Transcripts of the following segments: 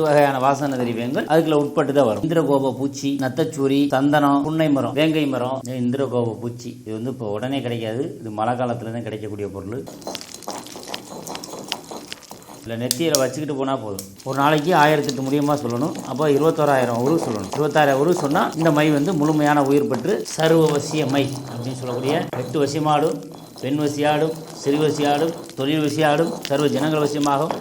வகையான வாசனை திரவியங்கள். அதுக்குள்ள உட்பட்டு தான் வரும். இந்திரகோப பூச்சி நத்தச்சூரி சந்தனம் புன்னை மரம் வேங்கை மரம். இந்திரகோப பூச்சி? இது வந்து இப்போ உடனே கிடைக்காது. இது மழை காலத்துல தான் கிடைக்கக்கூடிய பொருள். இல்லை நெத்தியில் வச்சுக்கிட்டு போனால் போதும். ஒரு நாளைக்கு ஆயிரத்தெட்டு முடியுமா சொல்லணும். அப்போ இருபத்தோராயிரம் உருவு சொல்லணும். இருபத்தாயிரம் உருவு சொன்னால் இந்த மை வந்து முழுமையான உயிர் பெற்று சர்வவசிய மை அப்படின்னு சொல்லக்கூடிய எட்டு வசியமாடும் பெண் வசியாடும் சிறு வசியாடும் தொழில் வசியாடும் சர்வ ஜனங்கள் வசியமாகும்.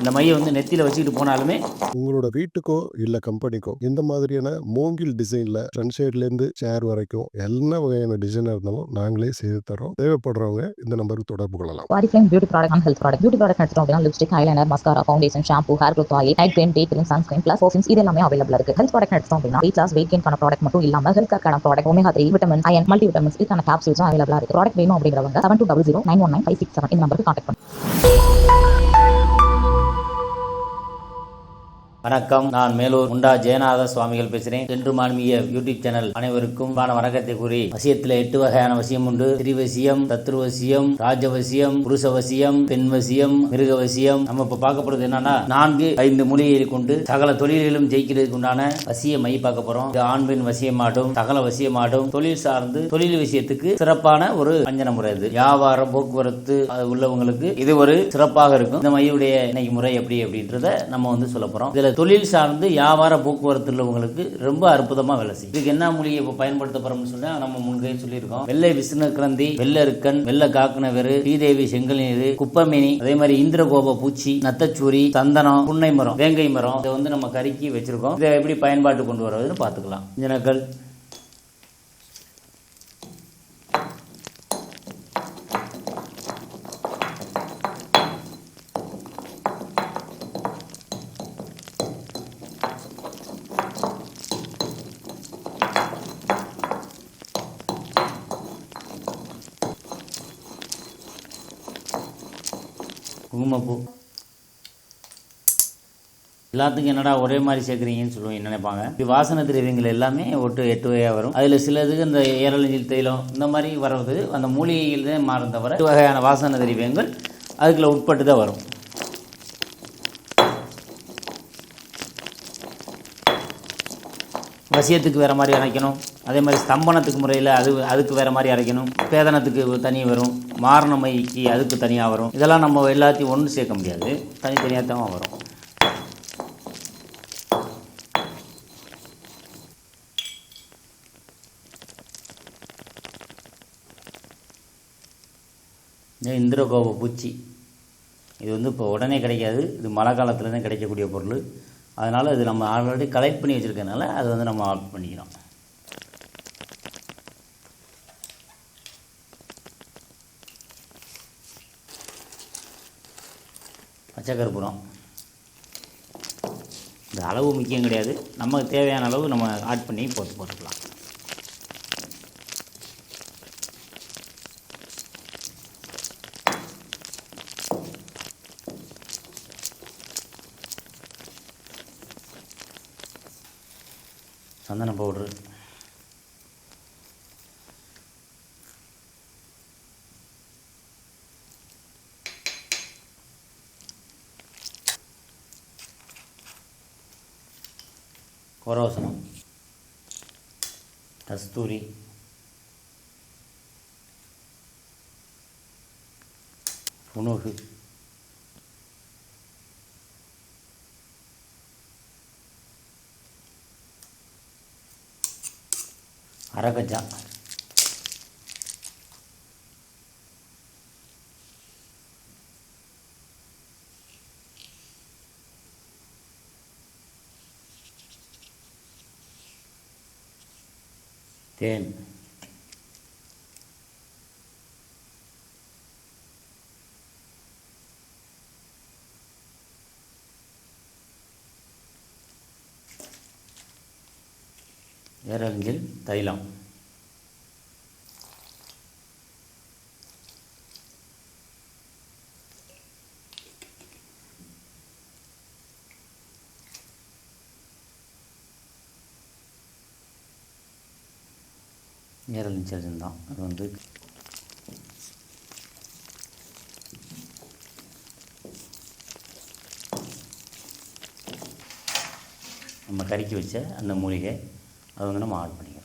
இந்த மையை வந்து நெத்தியில் வச்சுக்கிட்டு போனாலுமே உங்களோட வீட்டுக்கோ இல்ல கம்பெனிக்கோ இந்த மாதிரியான மூங்கில் டிசைன்ல சன்ஷேட்ல இருந்து சேர் வரைக்கும் என்ன வகையான டிசைனா இருந்தாலும் நாங்களே செய்து தரோம் தேவைப்படுறவங்க இந்த நம்பருக்கு தொடர்பு கொள்ளலாம். Oriflame beauty product and health product. Beauty product எடுத்துட்டோம் அப்படின்னா lipstick eyeliner mascara foundation shampoo hair growth oil night cream day cream sunscreen plus perfumes இது எல்லாமே அவைலபிள் இருக்கு. ஹெல்த் ப்ராடக்ட் எடுத்தோம் அப்படின்னா வெயிட் லாஸ் வெயிட் கெயின் பண்ண ப்ராடக்ட் மட்டும் இல்லாம health கேர்க்கான product omega three vitamin iron multi vitamins இதுக்கான கேப்சூல்ஸும் அவைலபிளா இருக்கு. ப்ராடக்ட் வேணும் அப்படிங்கிறவங்க seven two double zero nine one nine five six seven இந்த நம்பருக்கு கான்டாக்ட் பண்ணுங்க வணக்கம். நான் மேலூர் முண்டா ஜெயநாத சுவாமிகள் பேசுகிறேன் என்று மாண்மிய யூடியூப் சேனல் அனைவருக்கும் வான வணக்கத்தை கூறி வசியத்தில் எட்டு வகையான வசியம் உண்டு. திரிவசியம் தத்ருவசியம் ராஜவசியம் புருஷவசியம் பெண்வசியம் மிருகவசியம். நம்ம இப்ப பார்க்கப்படுறது என்னன்னா நான்கு ஐந்து மூலிகைகளை கொண்டு சகல தொழிலிலும் ஜெயிக்கிறதுக்கு உண்டான வசிய மை பார்க்க போறோம். இது ஆண் பெண் வசியமாடும் சகல வசியமாடும் தொழில் சார்ந்து தொழில் விஷயத்துக்கு சிறப்பான ஒரு அஞ்சன முறை இது வியாபாரம் போக்குவரத்து அது உள்ளவங்களுக்கு இது ஒரு சிறப்பாக இருக்கும். இந்த மையுடைய இன்னைக்கு முறை எப்படி அப்படின்றத நம்ம வந்து சொல்ல போறோம். இதுல தொழில் சார்ந்து வியாபார போக்குவரத்து உள்ளவங்களுக்கு ரொம்ப அற்புதமாக வேலை செய்யும். இதுக்கு என்ன மொழியை இப்போ பயன்படுத்த சொன்னால் நம்ம முன்கை சொல்லியிருக்கோம். வெள்ளை விஷ்ணு கிரந்தி வெள்ளை இருக்கன் வெள்ளை ஸ்ரீதேவி செங்கல்நீர் குப்பமேனி அதே மாதிரி இந்திரகோப பூச்சி நத்தச்சூரி சந்தனம் புன்னை மரம் வேங்கை மரம் இதை வந்து நம்ம கருக்கி வச்சிருக்கோம். இதை எப்படி பயன்பாட்டு கொண்டு வருவதுன்னு பார்த்துக்கலாம். இஞ்சனக்கல் குங்குமப்பூ. எல்லாத்துக்கும் என்னடா ஒரே மாதிரி சேர்க்குறீங்கன்னு சொல்லுவாங்க நினைப்பாங்க. இது வாசனை திரவியங்கள் எல்லாமே ஒட்டு எட்டு வகையாக வரும். அதில் சிலதுக்கு இந்த ஏரலஞ்சில் தைலம் இந்த மாதிரி வர்றது அந்த மூலிகையில் தான் மாறும் தவிர எட்டு வகையான வாசனை திரவியங்கள் அதுக்குள்ள உட்பட்டு தான் வரும். வசியத்துக்கு வேறு மாதிரி அணைக்கணும். அதே மாதிரி ஸ்தம்பனத்துக்கு முறையில் அது அதுக்கு வேறு மாதிரி அரைக்கணும். பேதனத்துக்கு தனி வரும். மாரணமைக்கு அதுக்கு தனியாக வரும். இதெல்லாம் நம்ம எல்லாத்தையும் ஒன்று சேர்க்க முடியாது. தனித்தனியாக தான் வரும் இந்திரகோப பூச்சி. இது வந்து இப்போ உடனே கிடைக்காது. இது மழை காலத்தில் தான் கிடைக்கக்கூடிய பொருள். அதனால் இது நம்ம ஆல்ரெடி கலெக்ட் பண்ணி வச்சுருக்கனால அது வந்து நம்ம ஆட் பண்ணிக்கிறோம். பச்சை கற்பூரம் இந்த அளவு முக்கியம் கிடையாது. நமக்கு தேவையான அளவு நம்ம ஆட் பண்ணி போட்டு போட்டுக்கலாம். சந்தன பவுட்ரு கோரோசனம் கஸ்தூரி புணுகு அரகஜா தேன். ஏரஞ்சில் தைலம். நேரல் இன்சர்ஜன் தான். அது வந்து நம்ம கறிக்கு வச்ச அந்த மூலிகை அதை வந்து நம்ம ஆட் பண்ணிக்கலாம்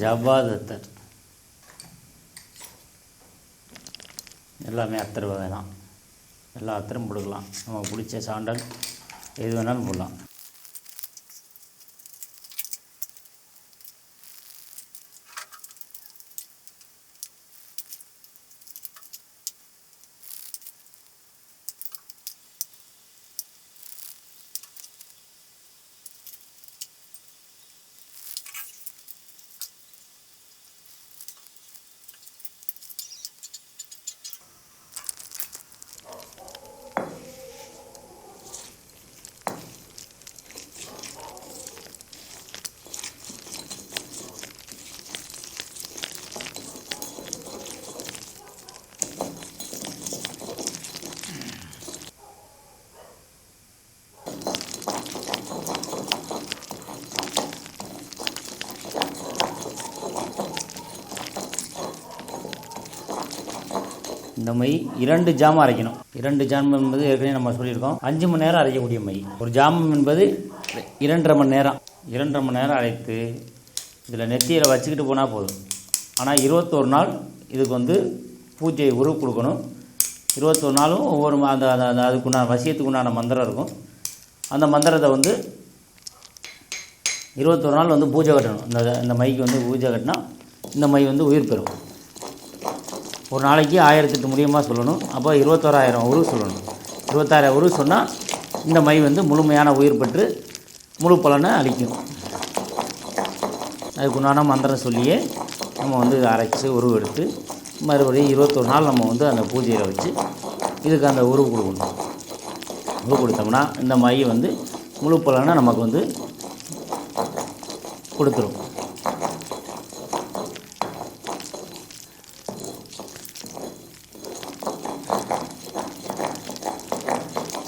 ஜவாதத்தர் எல்லாமே அத்தர் வகை தான் எல்லா அத்தரும் போட்டுக்கலாம். நமக்கு பிடிச்ச சாண்டல் எது வேணாலும் போடலாம். இந்த மை இரண்டு ஜாமம் அரைக்கணும். இரண்டு ஜாமம் என்பது ஏற்கனவே நம்ம சொல்லியிருக்கோம். அஞ்சு மணி நேரம் அரைக்கக்கூடிய மை. ஒரு ஜாமம் என்பது இரண்டரை மணி நேரம். இரண்டரை மணி நேரம் அரைத்து இதில் நெத்தியில் வச்சுக்கிட்டு போனால் போதும். ஆனால் இருபத்தோரு நாள் இதுக்கு வந்து பூஜை உருவு கொடுக்கணும். இருபத்தொரு நாளும் ஒவ்வொரு அந்த அந்த- அந்த அதுக்குண்டான வசியத்துக்குண்டான மந்திரம் இருக்கும். அந்த மந்திரத்தை வந்து இருபத்தொரு நாள் வந்து பூஜை கட்டணும். இந்த இந்த மைக்கு வந்து பூஜை கட்டினா இந்த மை வந்து உயிர் பெறும். ஒரு நாளைக்கு ஆயிரத்தெட்டு முடியுமா சொல்லணும். அப்போ இருபத்தோராயிரம் உரு சொல்லணும். இருபத்தாயிரம் உரு சொன்னால் இந்த மை வந்து முழுமையான உயிர் பெற்று முழு பலனை அளிக்கும். அதுக்குண்டான மந்திரம் சொல்லியே நம்ம வந்து அரைச்சி உருவு எடுத்து மறுபடியும் இருபத்தொரு நாள் நம்ம வந்து அந்த பூஜையில் வச்சு இதுக்கு அந்த உருவு கொடுக்கணும். உருவு கொடுத்தோம்னா இந்த மை வந்து முழு பலனை நமக்கு வந்து கொடுத்துரும்.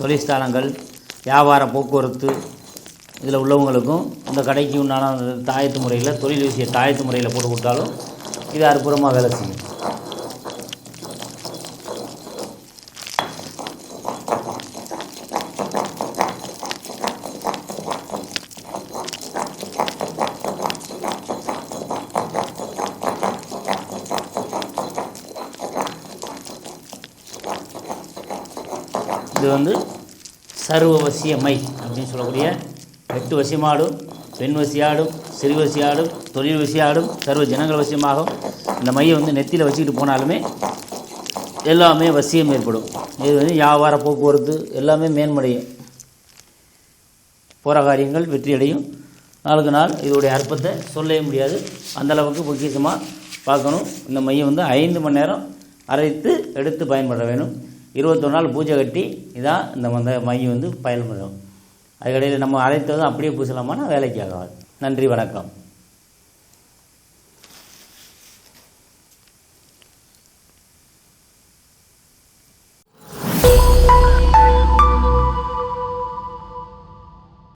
தொழிற்சாலங்கள் வியாபார போக்குவரத்து இதில் உள்ளவங்களுக்கும் இந்த கடைக்கு உண்டான அந்த தாயத்து முறையில் தொழில் விஷய தாயத்து முறையில் போட்டு கொடுத்தாலும் இது அற்புதமாக வேலை செய்யும். இது வந்து சர்வ வசிய மை அப்படின்னு சொல்லக்கூடிய எட்டு வசியமாடும் பெண் வசியாடும் சிறு வசியாடும் தொழில் வசியாடும் சர்வ ஜனங்கள் வசியமாகும். இந்த மையை வந்து நெத்தியில் வச்சுக்கிட்டு போனாலுமே எல்லாமே வசியம் ஏற்படும். இது வந்து வியாபார போக்குவரத்து எல்லாமே மேன்மடையும். போகிற காரியங்கள் வெற்றியடையும். நாளுக்கு நாள் இதோடைய அற்பத்தை சொல்லவே முடியாது. அந்தளவுக்கு முக்கியமாக பார்க்கணும். இந்த மையம் வந்து ஐந்து மணி நேரம் அரைத்து எடுத்து பயன்பட வேணும் இருபத்தொரு நாள் பூஜை கட்டி இதான் இந்த மந்த மையம் வந்து பயன்படும். அதுக்கடையில் நம்ம அரைத்ததும் அப்படியே பூசலாமான்னா வேலைக்கு ஆகாது. நன்றி வணக்கம்.